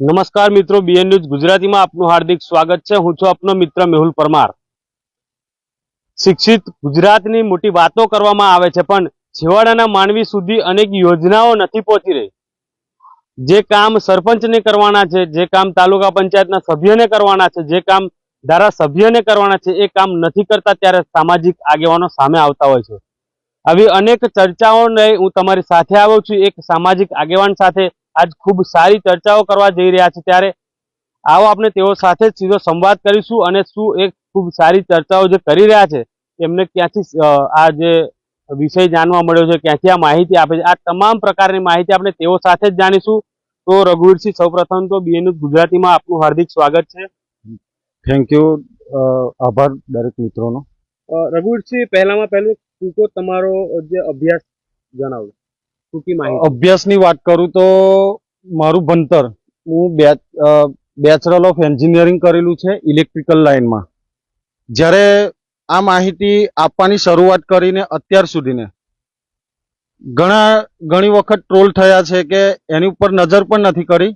નમસ્કાર મિત્રો BN news ગુજરાતીમાં આપનું હાર્દિક સ્વાગત છે. હું છું આપનો મિત્ર મેહુલ પરમાર. શિક્ષિત ગુજરાતની મોટી વાતો કરવામાં આવે છે, પણ છેવાડાના માનવી સુધી અનેક યોજનાઓ નથી પહોંચી રહી. જે કામ સરપંચને કરવાના છે, જે કામ તાલુકા પંચાયતના સભ્યને કરવાના છે, જે કામ ધારાસભ્યને કરવાના છે, એ કામ નથી કરતા ત્યારે સામાજિક આગેવાનો સામે આવતા હોય છે. આવી અનેક ચર્ચાઓને હું તમારી સાથે આવ્યો છું. એક સામાજિક આગેવાન સાથે આજ ખૂબ સારી ચર્ચાઓ કરવા જઈ રહ્યા છે. ત્યારે આવો આપણે તેઓ સાથે જ સીધો સંવાદ કરીશું અને શું એક ખૂબ સારી ચર્ચાઓ જે કરી રહ્યા છે એમને ક્યાંથી આ જે વિષય જાણવા મળ્યો છે ક્યાંથી આ માહિતી આપે છે આ તમામ પ્રકારની માહિતી આપણે તેઓ સાથે જ જાણીશું. તો રઘુવીરસિંહ સૌપ્રથમ તો બીએનયુ ગુજરાતીમાં આપનું હાર્દિક સ્વાગત છે. થેન્ક યુ આભાર દરેક મિત્રોનો. રઘુવીરસિંહ પહેલામાં પહેલું ટૂંકો તમારો જે અભ્યાસ જણાવો. ટૂંકી માહિતી. અભ્યાસની વાત કરું તો મારું ભણતર, હું બેચરલ ઓફ એન્જિનિયરિંગ કરેલું છે ઇલેક્ટ્રિકલ લાઇનમાં જ્યારે આ માહિતી આપવાની શરૂઆત કરીને અત્યાર સુધીને ઘણા, ઘણી વખત ટ્રોલ થયા છે કે એની ઉપર નજર પણ નથી કરી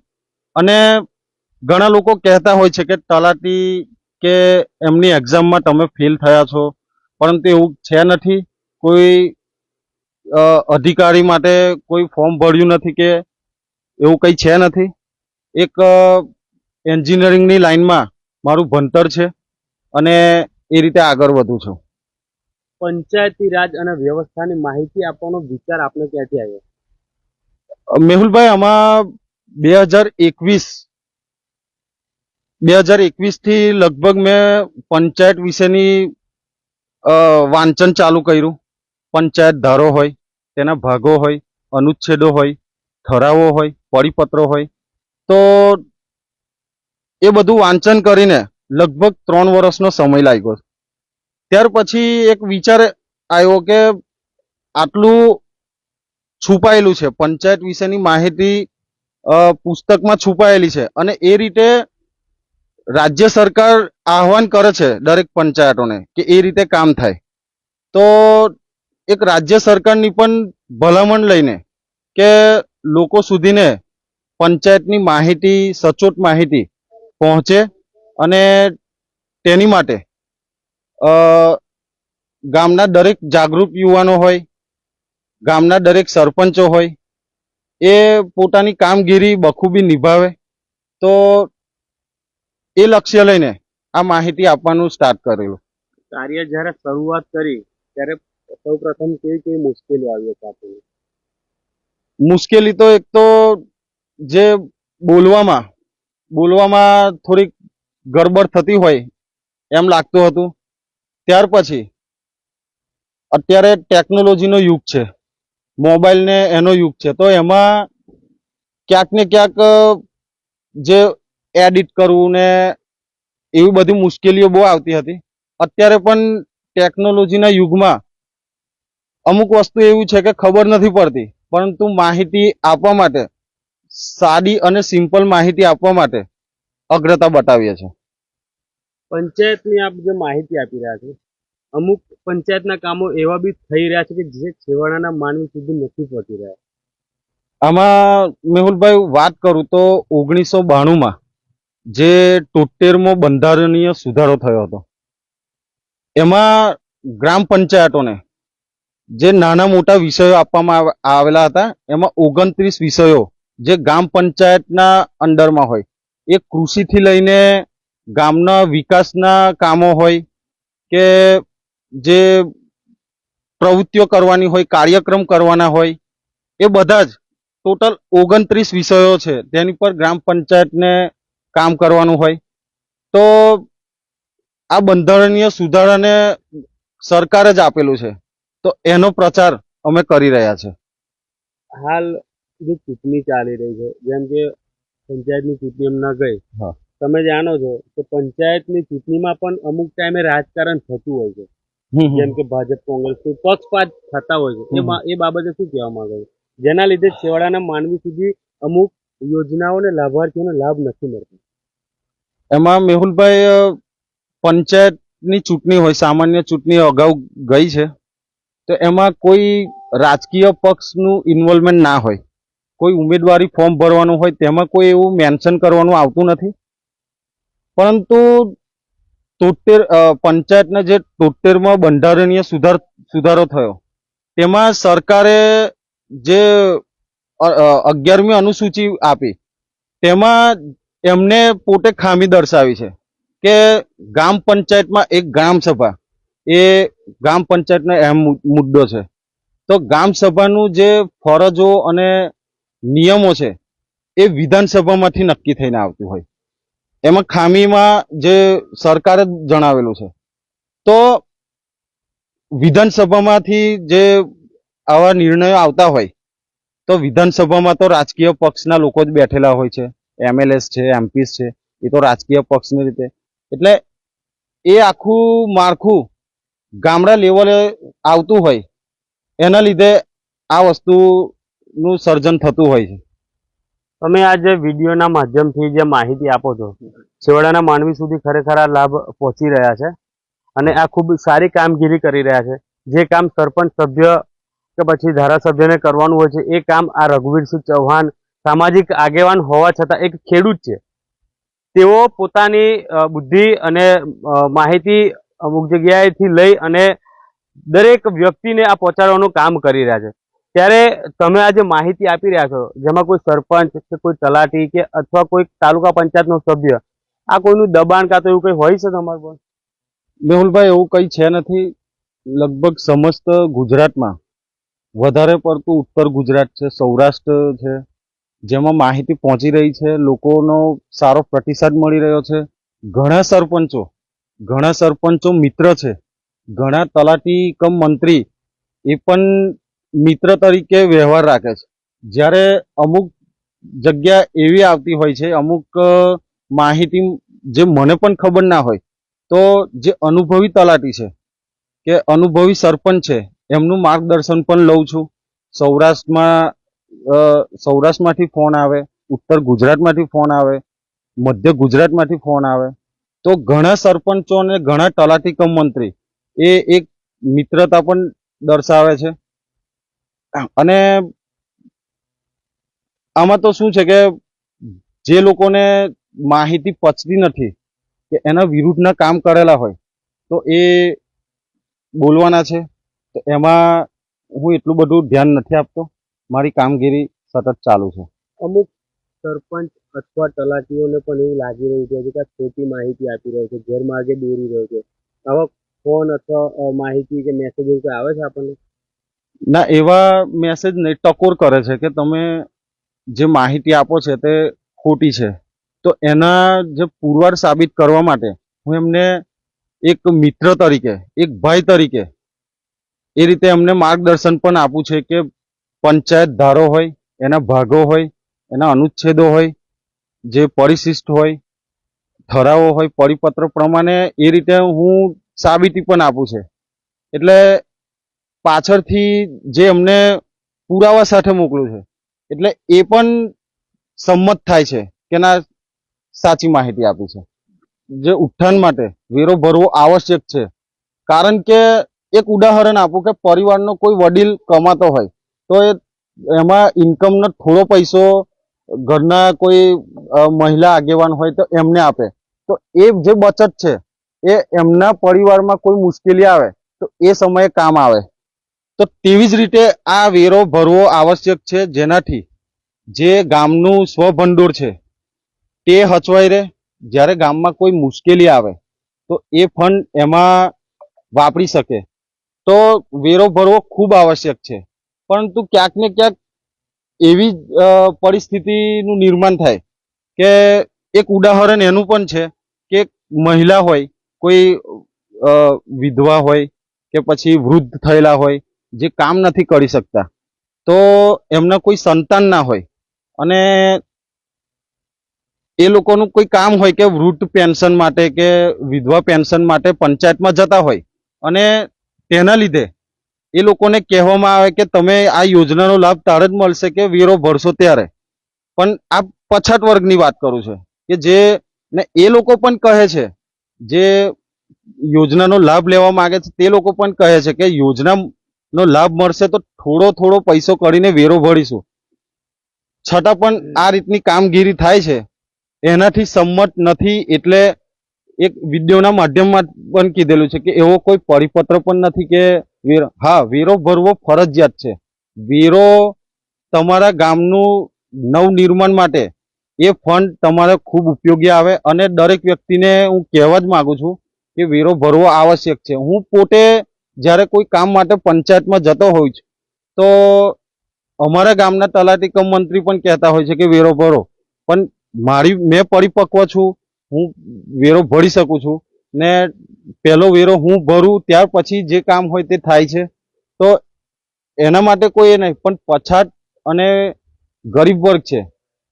અને ઘણા લોકો કહેતા હોય છે કે તલાટી કે એમની એક્ઝામમાં તમે ફેલ થયા છો, પરંતુ એવું છે નથી. કોઈ અધિકારી માટે કોઈ ફોર્મ ભર્યું નથી કે એવું કંઈ છે નથી? એક એન્જિનિયરિંગની લાઈનમાં મારું ભણતર છે અને એ રીતે આગળ વધું છું. પંચાયતી રાજ અને વ્યવસ્થાની માહિતી આપવાનો વિચાર આપને ક્યાંથી આવ્યો? મેહુલભાઈ આમાં બે હજાર એકવીસ બે હજાર એકવીસથી લગભગ મેં પંચાયત વિશેની વાંચન ચાલુ કર્યું. પંચાયત ધારો હોય તેના ભાગો હોય, અનુચ્છેદો હોય, ઠરાવો હોય, પરિપત્રો હોય. તો એ બધું વાંચન કરીને લગભગ ત્રણ વર્ષનો સમય લાગ્યો. ત્યાર પછી એક વિચાર આવ્યો કે આટલું છુપાયેલું છે. પંચાયત વિશેની માહિતી પુસ્તકમાં છુપાયેલી છે અને એ રીતે રાજ્ય સરકાર આહવાન કરે છે દરેક પંચાયતોને કે એ રીતે કામ થાય. તો એક રાજ્ય સરકારની પણ ભલામણ લઈને કે લોકો સુધીને પંચાયતની માહિતી, સચોટ માહિતી પહોંચે અને તેની માટે ગામના દરેક જાગૃત યુવાનો હોય, ગામના દરેક સરપંચો હોય, એ પોતાની કામગીરી બખૂબી નિભાવે, તો એ લક્ષ્ય લઈને આ માહિતી આપવાનું સ્ટાર્ટ કરેલું. કાર્ય જ્યારે શરૂઆત કરી, ત્યારે સૌ પ્રથમ કેવી કેવી મુશ્કેલીઓ આવી હતી આપણને? મુશ્કેલી તો એક તો જે બોલવામાં બોલવામાં થોડીક ગડબડ થતી હોય એમ લાગતું હતું. ત્યાર પછી અત્યારે ટેકનોલોજીનો યુગ છે મોબાઈલ ને એનો યુગ છે, તો એમાં ક્યાંક ને ક્યાંક જે એડિટ કરવું ને એવી બધી મુશ્કેલીઓ બહુ આવતી હતી. અત્યારે પણ ટેકનોલોજીના યુગમાં અમુક વસ્તુ એવું છે કે ખબર નથી પડતી પરંતુ માહિતી આપવા માટે સાદી અને સિમ્પલ માહિતી આપવા માટે અગ્રતા બતાવીએ છીએ. પંચાયતની આપ જે માહિતી આપી રહ્યા છો અમુક પંચાયતના કામો એવા બી થઈ રહ્યા છે કે જે છેવાડાના માનવી સુધી નથી પહોંચી રહ્યા. આમાં મેહુલભાઈ વાત કરું તો ઓગણીસો બાણુંમાં જે તોતેરમો બંધારણીય સુધારો થયો હતો એમાં ગ્રામ પંચાયતોને જે નાના મોટા વિષયો આપવામાં આવ- આવેલા હતા, એમાં ઓગણત્રીસ વિષયો જે ગ્રામ પંચાયતના અંડરમાં હોય. એ કૃષિથી લઈને ગામના વિકાસના કામો હોય કે જે પ્રવૃત્તિઓ કરવાની હોય, કાર્યક્રમ કરવાના હોય, એ બધા જ ટોટલ ઓગણત્રીસ વિષયો છે. તેની પર ગ્રામ પંચાયતને કામ કરવાનું હોય. તો આ બંધારણીય સુધારાને સરકાર જ આપેલું છે. તો એનો પ્રચાર અમે કરી રહ્યા છે. હાલ જે ચૂંટણી ચાલી રહી છે જેમ કે પંચાયતની ચૂંટણી હમણાં ગઈ તમે જાણો છો કે પંચાયતની ચૂંટણીમાં પણ અમુક ટાઈમે રાજકારણ થતું હોય છે. જેમ કે ભાજપ કોંગ્રેસ પક્ષપાત થતા હોય છે. એ બાબતે શું કહેવા માંગે છે? જેના લીધે છેવાડાના માનવી સુધી અમુક યોજનાઓને લાભાર્થીઓને લાભ નથી મળતો. એમાં મેહુલભાઈ પંચાયતની ચૂંટણી હોય સામાન્ય ચૂંટણી અગાઉ ગઈ છે. તો એમાં કોઈ રાજકીય પક્ષનું ઇન્વોલ્વમેન્ટ ના હોય. કોઈ ઉમેદવારી ફોર્મ ભરવાનું હોય, તેમાં કોઈ એવું મેન્શન કરવાનું આવતું નથી. પરંતુ તોતેર પંચાયતના જે તોતેરમાં બંધારણીય સુધાર, સુધારો થયો, તેમાં સરકારે જે અગિયારમી અનુસૂચિ આપી, તેમાં એમને પોતે ખામી દર્શાવી છે કે ગ્રામ પંચાયતમાં એક ગ્રામ સભા એ ગ્રામ પંચાયતનો અહેમ મુદ્દો છે. તો ગ્રામ સભાનું જે ફરજો અને નિયમો છે, એ વિધાનસભામાંથી નક્કી થઈને આવતું હોય. એમાં ખામીમાં જે સરકારે જણાવેલું છે. તો વિધાનસભામાંથી જે આવા નિર્ણયો આવતા હોય, તો વિધાનસભામાં તો રાજકીય પક્ષના લોકો જ બેઠેલા હોય છે. એમએલએસ છે એમપીસ છે, એ તો રાજકીય પક્ષની રીતે. એટલે એ આખું માળખું ગામડા લેવલે આવતું હોય, એના લીધે આ વસ્તુનું સર્જન થતું હોય છે. તમે આ જે વિડીયોના માધ્યમથી જે માહિતી આપો છો, છેવાડાના માનવી સુધી ખરેખર આ લાભ પહોંચી રહ્યા છે અને આ ખૂબ સારી કામગીરી કરી રહ્યા છે. જે કામ સરપંચ સભ્ય કે પછી ધારાસભ્યને કરવાનું હોય છે, એ કામ આ રઘુવીરસિંહ ચૌહાણ સામાજિક આગેવાન હોવા છતાં એક ખેડૂત છે. તેઓ પોતાની બુદ્ધિ અને માહિતી અમુક જગ્યાએથી લઈ અને દરેક વ્યક્તિને આ પહોંચાડવાનું કામ કરી રહ્યા છે. ત્યારે તમે આજે માહિતી આપી રહ્યા છો, જેમાં કોઈ સરપંચ કે કોઈ તલાટી કે અથવા કોઈ તાલુકા પંચાયતનો સભ્ય, આ કોઈનું દબાણ કાં તો એવું કંઈ હોય છે તમારું પર? મેહુલભાઈ, એવું કંઈ છે નથી. લગભગ સમસ્ત ગુજરાતમાં વધારે પડતું ઉત્તર ગુજરાત છે, સૌરાષ્ટ્ર છે, જેમાં માહિતી પહોંચી રહી છે, લોકોનો સારો પ્રતિસાદ મળી રહ્યો છે. ઘણા સરપંચો ઘણા સરપંચો મિત્ર છે. ઘણા તલાટી કમ મંત્રી એ પણ મિત્ર તરીકે વ્યવહાર રાખે છે. જ્યારે અમુક જગ્યા એવી આવતી હોય છે, અમુક માહિતી જે મને પણ ખબર ના હોય, તો જે અનુભવી તલાટી છે કે અનુભવી સરપંચ છે, એમનું માર્ગદર્શન પણ લઉં છું. સૌરાષ્ટ્રમાં સૌરાષ્ટ્રમાંથી ફોન આવે, ઉત્તર ગુજરાતમાંથી ફોન આવે, મધ્ય ગુજરાતમાંથી ફોન આવે તો ઘણા સરપંચો અને ઘણા તલાટી કમ મંત્રી એ એક મિત્રતા પણ દર્શાવે છે. અને આમાં તો શું છે કે જે લોકોને માહિતી પચતી નથી કે એના વિરુદ્ધના કામ કરેલા હોય તો એ બોલવાના છે. તો એમાં હું એટલું બધું ધ્યાન નથી આપતો. મારી કામગીરી સતત ચાલુ છે. અમુક સરપંચ અથવા તલાટીઓને પણ એવું લાગી રહ્યું છે કે આ ખોટી માહિતી આપી રહ્યો છે ગેરમાર્ગે દોરી રહ્યો છે. આવા ફોન અથવા માહિતી કે મેસેજ એવું આવે છે આપણને? ના, એવા મેસેજ નહીં ટકોર કરે છે કે તમે જે માહિતી આપો છે તે ખોટી છે. તો એના જે પુરવાર સાબિત કરવા માટે હું એમને એક મિત્ર તરીકે, એક ભાઈ તરીકે એ રીતે એમને માર્ગદર્શન પણ આપું છે કે પંચાયત ધારો હોય, એના ભાગો હોય, એના અનુચ્છેદો હોય જે પરિશિષ્ટ હોય, ઠરાવો હોય, પરિપત્ર પ્રમાણે એ રીતે હું સાબિતી પણ આપું છે. એટલે પાછળથી જે અમને પુરાવા સાથે મોકલ્યું છે, એટલે એ પણ સંમત થાય છે કે ના સાચી માહિતી આપી છે. જે ઉત્થાન માટે વેરો ભરવો આવશ્યક છે. કારણ કે એક ઉદાહરણ આપું કે પરિવારનો કોઈ વડીલ કમાતો હોય, તો એમાં ઇન્કમનો થોડો પૈસો ઘરના કોઈ મહિલા આગેવાન હોય તો એમને આપે. તો એ જે બચત છે, એ એમના પરિવારમાં કોઈ મુશ્કેલી આવે તો એ સમયે કામ આવે. તો તેવી જ રીતે આ વેરો ભરવો આવશ્યક છે જેનાથી જે ગામનું સ્વભંડોળ છે, તે હચવાઈ રહે. જ્યારે ગામમાં કોઈ મુશ્કેલી આવે તો એ ફંડ એમાં વાપરી શકે. તો વેરો ભરવો ખૂબ આવશ્યક છે. પરંતુ ક્યાંક ને ક્યાંક એવી પરિસ્થિતિનું નિર્માણ થાય કે એક ઉદાહરણ એનું પણ છે કે મહિલા હોય, કોઈ વિધવા હોય કે પછી વૃદ્ધ થયેલા હોય જે કામ નથી કરી શકતા, તો એમના કોઈ સંતાન ના હોય અને એ લોકોનું કોઈ કામ હોય કે વૃદ્ધ પેન્શન માટે કે વિધવા પેન્શન માટે પંચાયતમાં જતા હોય અને તેના લીધે એ લોકોને કહેવામાં આવે કે તમે આ યોજનાનો લાભ ત્યારે જ મળશે કે વેરો ભરશો ત્યારે. પણ આ પછાત વર્ગની વાત કરું છું કે જે, ને એ લોકો પણ કહે છે, જે યોજનાનો લાભ લેવા માંગે છે, તે લોકો પણ કહે છે કે યોજનાનો લાભ મળશે તો થોડો થોડો પૈસો કરીને વેરો ભરીશું. છતાં પણ આ રીતની કામગીરી થાય છે. એનાથી સંમત નથી, એટલે એક વિડીયોના માધ્યમમાં પણ કીધેલું છે કે એવો કોઈ પરિપત્ર પણ નથી કે હા, વેરો ભરવો ફરજિયાત છે. વેરો તમારા ગામનું નવનિર્માણ માટે એ ફંડ તમારે ખૂબ ઉપયોગી આવે અને દરેક વ્યક્તિને હું કહેવા જ માગું છું કે વેરો ભરવો આવશ્યક છે. હું પોતે જ્યારે કોઈ કામ માટે પંચાયતમાં જતો હોઉં છું, તો અમારા ગામના તલાટી કમ મંત્રી પણ કહેતા હોય છે કે વેરો ભરો. પણ મારી, મેં પરિપક્વ છું હું વેરો ભરી શકું છું. ને પહેલો વેરો હું ભરું ત્યાર પછી જે કામ હોય તે થાય છે. તો એના માટે કોઈ એ નહીં, પણ પછાત અને ગરીબ વર્ગ છે,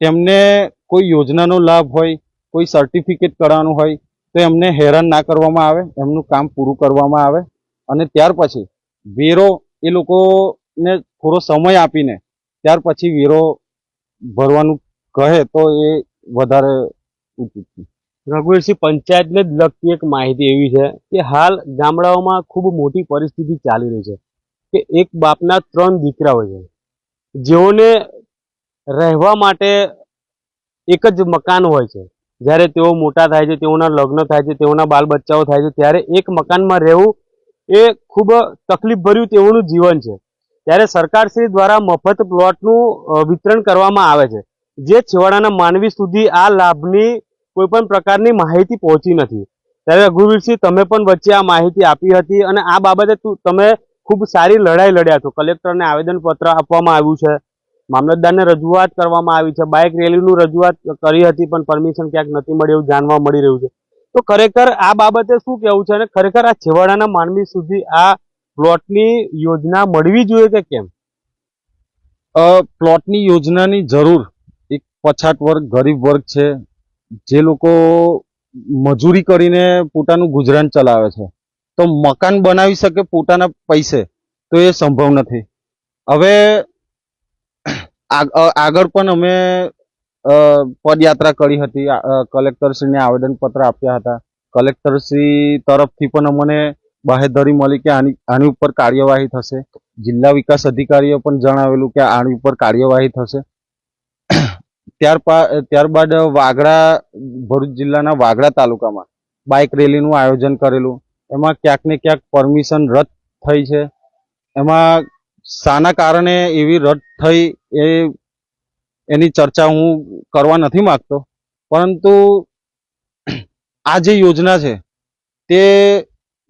તેમને કોઈ યોજનાનો લાભ હોય, કોઈ સર્ટિફિકેટ કરાવવાનું હોય, તો એમને હેરાન ના કરવામાં આવે, એમનું કામ પૂરું કરવામાં આવે. અને ત્યાર પછી વેરો એ લોકોને થોડો સમય આપીને ત્યાર પછી વેરો ભરવાનું કહે તો એ વધારે ઉચિત છે. રઘુવીરસિંહ પંચાયતને જ લગતી એક માહિતી એવી છે કે હાલ ગામડાઓમાં ખૂબ મોટી પરિસ્થિતિ ચાલી રહી છે કે એક બાપના ત્રણ દીકરાઓ છે. જેઓને રહેવા માટે એક જ મકાન હોય છે. જ્યારે તેઓ મોટા થાય છે, તેઓના લગ્ન થાય છે, તેઓના બાલ બચ્ચાઓ થાય છે, ત્યારે એક મકાનમાં રહેવું એ ખૂબ તકલીફભર્યું તેઓનું જીવન છે. ત્યારે સરકારશ્રી દ્વારા મફત પ્લોટનું વિતરણ કરવામાં આવે છે. જે છેવાડાના માનવી સુધી આ લાભની કોઈ પણ પ્રકારની માહિતી પહોંચી નથી. ત્યારે રઘુવીરસિંહ, તમે પણ વચ્ચે આ માહિતી આપી હતી અને આ બાબતે તમે ખૂબ સારી લડાઈ લડ્યા છો. કલેક્ટરને આવેદનપત્ર આપવામાં આવ્યું છે. મામલતદારને રજૂઆત કરવામાં આવી છે. બાઇક રેલીનું રજૂઆત કરી હતી, પણ પરમિશન ક્યાંક નથી મળી એવું જાણવા મળી રહ્યું છે. તો ખરેખર આ બાબતે શું કહેવું છે અને ખરેખર આ છેવાડાના માનવી સુધી આ પ્લોટની યોજના મળવી જોઈએ કે કેમ? પ્લોટની યોજનાની જરૂર એક પછાત વર્ગ, ગરીબ વર્ગ છે. જે લોકો મજૂરી કરીને પોતાનું ગુજરાન ચલાવે છે, તો મકાન બનાવી શકે પોતાના પૈસે, તો એ સંભવ નથી. હવે આગળ પણ અમે પદયાત્રા કરી હતી. કલેક્ટરશ્રીને આવેદનપત્ર આપ્યા હતા. કલેક્ટરશ્રી તરફથી પણ અમને બાહેધરી મળી કે આની આની ઉપર કાર્યવાહી થશે. જિલ્લા વિકાસ અધિકારીએ પણ જણાવેલું કે આની ઉપર કાર્યવાહી થશે. ત્યાર ત્યારબાદ વાગડા ભરૂચ જિલ્લાના વાગડા તાલુકામાં બાઇક રેલીનું આયોજન કરેલું. એમાં ક્યાંક ને ક્યાંક પરમિશન રદ થઈ છે. એમાં શાના કારણે એવી રદ થઈ એ, એની ચર્ચા હું કરવા નથી માંગતો. પરંતુ આ જે યોજના છે, તે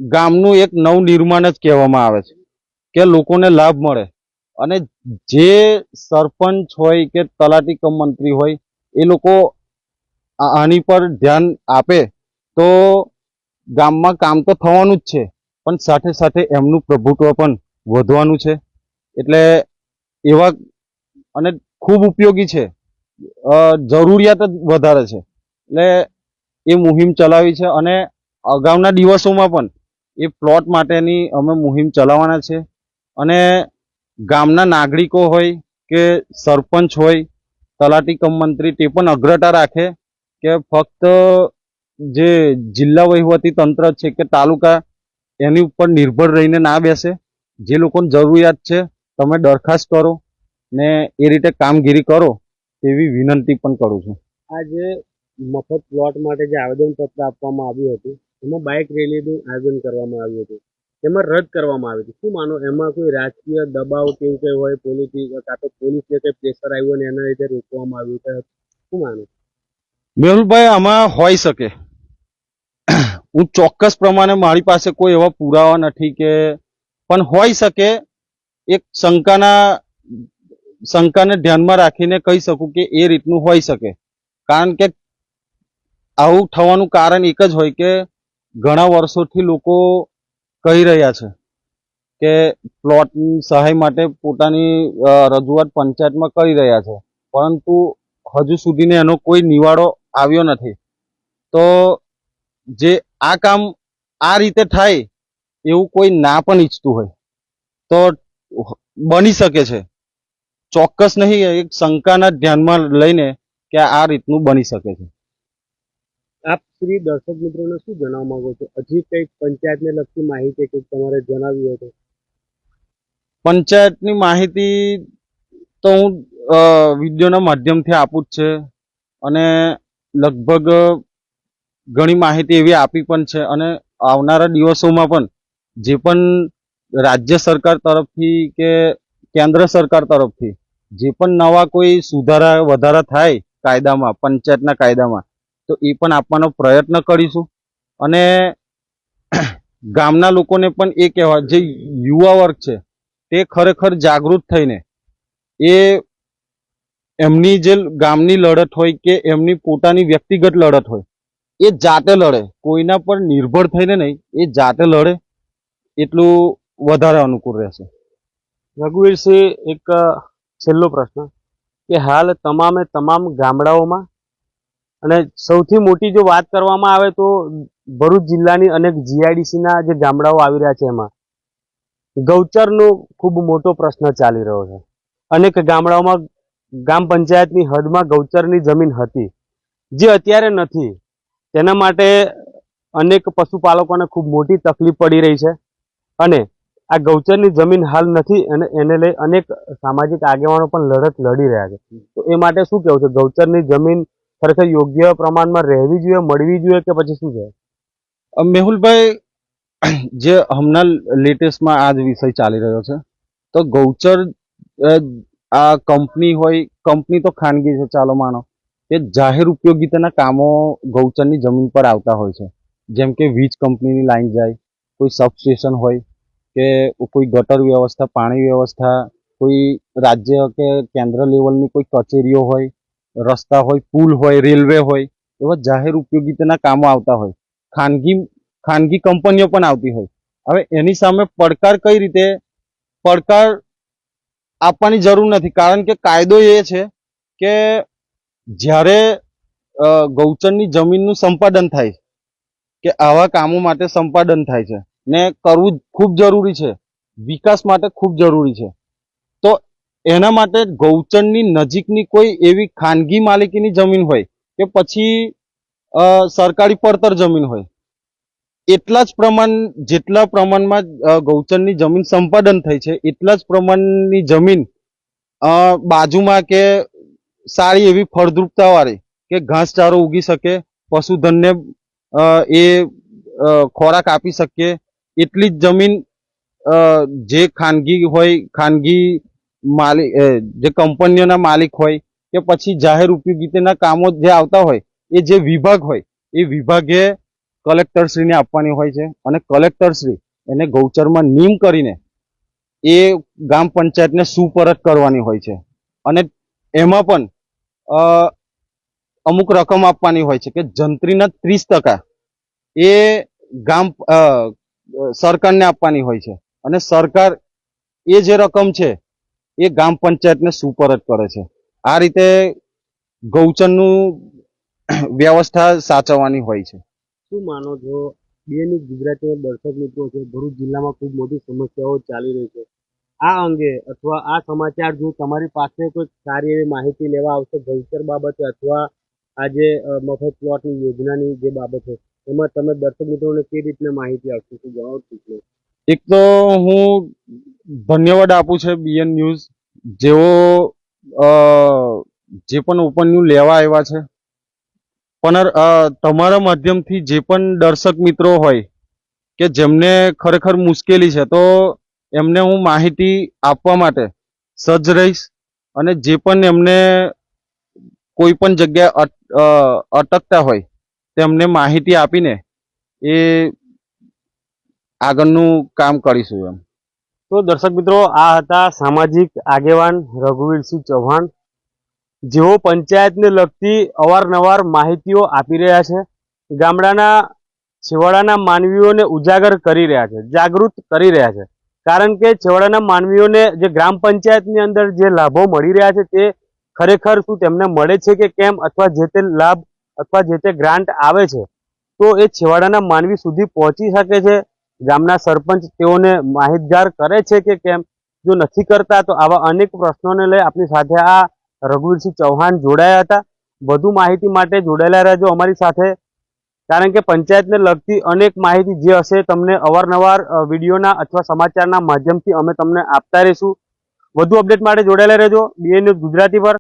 ગામનું એક નવનિર્માણ જ કહેવામાં આવે છે કે લોકોને લાભ મળે. અને જે સરપંચ હોય કે તલાટી કમ મંત્રી હોય, એ લોકો આની પર ધ્યાન આપે, તો ગામમાં કામ તો થવાનું જ છે, પણ સાથે સાથે એમનું પ્રભુત્વ પણ વધવાનું છે. એટલે એવા અને ખૂબ ઉપયોગી છે. જરૂરિયાત જ વધારે છે. એટલે એ મુહિમ ચલાવી છે અને અગાઉના દિવસોમાં પણ એ પ્લોટ માટેની અમે મુહિમ ચલાવવાના છે. અને ગામના નાગરિકો હોય કે સરપંચ હોય, તલાટી કમ મંત્રી, તે પણ અગ્રતા રાખે કે ફક્ત જે જિલ્લા વહીવટી તંત્ર છે કે તાલુકા, એની ઉપર નિર્ભર રહીને ના બેસે. જે લોકોને જરૂરિયાત છે, તમે દરખાસ્ત કરો ને એ રીતે કામગીરી કરો તેવી વિનંતી પણ કરું છું. આ જે મફત પ્લોટ માટે જે આવેદનપત્ર આપવામાં આવ્યું હતું, એમાં બાઇક રેલીનું આયોજન કરવામાં આવ્યું હતું. એમાં રદ કરવામાં આવી હતી. શું માનો? એમાં કોઈ રાજકીય દબાવ કેવું કંઈ હોય પોલિટિક કાં તો પોલીસને કંઈ પ્રેશર આવ્યું અને એના લીધે રોકવામાં આવ્યું છે શું માનો? મેહુલભાઈ, આમાં હોઈ શકે. હું ચોક્કસ પ્રમાણે મારી પાસે કોઈ એવા પુરાવા નથી કે, પણ હોઈ શકે, એક શંકાના, શંકાને ધ્યાનમાં રાખીને કહી શકું કે એ રીતનું હોઈ શકે. કારણ કે આવું થવાનું કારણ એક જ હોય કે, ઘણા વર્ષોથી લોકો કહી રહ્યા છે કે પ્લોટની સહાય માટે પોતાની રજૂઆત પંચાયતમાં કરી રહ્યા છે. પરંતુ હજુ સુધીને એનો કોઈ નિવાડો આવ્યો નથી. તો જે આ કામ આ રીતે થાય એવું કોઈ ના પણ ઈચ્છતું હોય. તો બની શકે છે. ચોક્કસ નહીં, એક શંકાના ધ્યાનમાં લઈને કે આ રીતનું બની શકે છે. આપ શ્રી દર્શક મિત્રોને શું જણાવવા માંગો છો? હજી કંઈક પંચાયતને લગતી માહિતી કંઈક તમારે જણાવી હોય તો? પંચાયતની માહિતી તો હું વિડીયોના માધ્યમથી આપું જ છે અને લગભગ ઘણી માહિતી એવી આપી પણ છે અને આવનારા દિવસોમાં પણ જે પણ રાજ્ય સરકાર તરફથી કે કેન્દ્ર સરકાર તરફથી જે પણ નવા કોઈ સુધારા, વધારા થાય કાયદામાં, પંચાયતના કાયદામાં તો એ પણ આપવાનો પ્રયત્ન કરીશું. અને ગામના લોકોને પણ એ કહેવા જે યુવા વર્ગ છે, તે ખરેખર જાગૃત થઈને એ એમની જે ગામની લડત હોય કે એમની પોતાની વ્યક્તિગત લડત હોય, એ જાતે લડે. કોઈના પર નિર્ભર થઈને નહીં, એ જાતે લડે. એટલું વધારે અનુકૂળ રહેશે. રઘુવીરસિંહ, એક છેલ્લો પ્રશ્ન. કે હાલ તમામે તમામ ગામડાઓમાં અને સૌથી મોટી જો વાત કરવામાં આવે તો ભરૂચ જિલ્લાની અનેક જીઆઈડીસીના જે ગામડાઓ આવી રહ્યા છે એમાં, ગૌચરનો ખૂબ મોટો પ્રશ્ન ચાલી રહ્યો છે. અનેક ગામડાઓમાં ગ્રામ પંચાયતની હદમાં ગૌચરની જમીન હતી, જે અત્યારે નથી. તેના માટે અનેક પશુપાલકોને ખૂબ મોટી તકલીફ પડી રહી છે. અને આ ગૌચરની જમીન હાલ નથી અને એને લઈ અનેક સામાજિક આગેવાનો પણ લડત લડી રહ્યા છે. તો એ માટે શું કહેવું છે? ગૌચરની જમીન ખરેખર યોગ્ય પ્રમાણમાં રહેવી જોઈએ, મળવી જોઈએ કે પછી શું છે? મેહુલભાઈ, જે હમણાં લેટેસ્ટમાં આ જ વિષય ચાલી રહ્યો છે, તો ગૌચર આ કંપની હોય, કંપની તો ખાનગી છે, ચાલો માનો કે જાહેર ઉપયોગીતાના કામો ગૌચરની જમીન પર આવતા હોય છે. જેમ કે વીજ કંપનીની લાઈન જાય, કોઈ સબસ્ટેશન હોય, કે કોઈ ગટર વ્યવસ્થા, પાણી વ્યવસ્થા, કોઈ રાજ્ય કે કેન્દ્ર લેવલની કોઈ કચેરીઓ હોય રસ્તા હોય, પુલ હોય, રેલવે હોય, એવા જાહેર ઉપયોગીતાના કામો આવતા હોય. ખાનગી ખાનગી કંપનીઓ પણ આવતી હોય. હવે એની સામે પડકાર કઈ રીતે? પડકાર આપવાની જરૂર નથી. કારણ કે કાયદો એ છે કે જ્યારે ગૌચરની જમીનનું સંપાદન થાય, કે આવા કામો માટે સંપાદન થાય છે. ને કરવું ખૂબ જરૂરી છે. વિકાસ માટે ખૂબ જરૂરી છે. એના માટે ગૌચરની નજીકની કોઈ એવી ખાનગી માલિકીની જમીન હોય કે પછી સરકારી પડતર જમીન હોય. એટલા જ પ્રમાણ, જેટલા પ્રમાણમાં ગૌચરની જમીન સંપાદન થઈ છે, એટલા જ પ્રમાણની જમીન બાજુમાં કે સારી એવી ફળદ્રુપતાવાળી કે ઘાસચારો ઉગી શકે, પશુધનને એ ખોરાક આપી શકીએ, એટલી જ જમીન જે ખાનગી હોય, ખાનગી માલિક જે કંપનીઓના માલિક હોય, કે પછી જાહેર ઉપયોગીતાના કામો જે આવતા હોય, એ જે વિભાગ હોય, એ વિભાગે કલેક્ટરશ્રીને આપવાની હોય છે અને કલેક્ટરશ્રી એને ગૌચરમાં નિમ કરીને એ ગ્રામ પંચાયતને સુપરત કરવાની હોય છે. અને એમાં પણ અમુક રકમ આપવાની હોય છે કે જંત્રીના ત્રીસ ટકા એ ગામ સરકારને આપવાની હોય છે. અને સરકાર એ જે રકમ છે એ ગ્રામ પંચાયતને સુપરત કરે છે. આ રીતે ગૌચરનું વ્યવસ્થા સાચવવાની હોય છે. શું માનો છો? બેની ગુજરાતીના દર્શક મિત્રો છે, ભરૂચ જિલ્લામાં ખૂબ મોટી સમસ્યાઓ ચાલી રહી છે. આ અંગે અથવા આ સમાચાર જો તમારી પાસે કોઈ સારી એવી માહિતી લેવા આવશે ગૌચર બાબતે અથવા આ જે મફત પ્લોટની યોજનાની જે બાબત છે, એમાં તમે દર્શક મિત્રોને કઈ રીતના માહિતી આપશો? શું જણાવો એક તો હું ધન્યવાદ આપું છે બીએન ન્યૂઝ જેઓ જે પણ ઓપન ન્યૂ લેવા આવ્યા છે. પણ તમારા માધ્યમથી જે પણ દર્શક મિત્રો હોય, કે જેમને ખરેખર મુશ્કેલી છે, તો એમને હું માહિતી આપવા માટે સજ્જ રહીશ અને જે પણ એમને કોઈ પણ જગ્યાએ અટકતા હોય, તેમને માહિતી આપીને એ આગળનું કામ કરીશું એમ. તો દર્શક મિત્રો, આ હતા સામાજિક આગેવાન રઘુવીરસિંહ ચૌહાણ. જેઓ પંચાયતને લગતી અવારનવાર માહિતીઓ આપી રહ્યા છે. ગામડાના, છેવાડાના માનવીઓને ઉજાગર કરી રહ્યા છે, જાગૃત કરી રહ્યા છે. કારણ કે છેવાડાના માનવીઓને જે ગ્રામ પંચાયતની અંદર જે લાભો મળી રહ્યા છે તે ખરેખર શું તેમને મળે છે કે કેમ અથવા જે તે લાભ અથવા જે તે ગ્રાન્ટ આવે છે, તો એ છેવાડાના માનવી સુધી પહોંચી શકે છે. ગામના સરપંચ તેઓને માહિતગાર કરે છે કે કેમ? જો નથી કરતા, તો આવા અનેક પ્રશ્નોને લઈ આપની સાથે આ રઘુવીરસિંહ ચૌહાણ જોડાયા હતા. વધુ માહિતી માટે જોડાયેલા રહેજો અમારી સાથે. કારણ કે પંચાયતને લગતી અનેક માહિતી જે હશે તમને અવારનવાર વિડીયોના અથવા સમાચારના માધ્યમથી અમે તમને આપતા રહીશું. વધુ અપડેટ માટે જોડાયેલા રહેજો. બીએ ન્યૂઝ ગુજરાતી પર.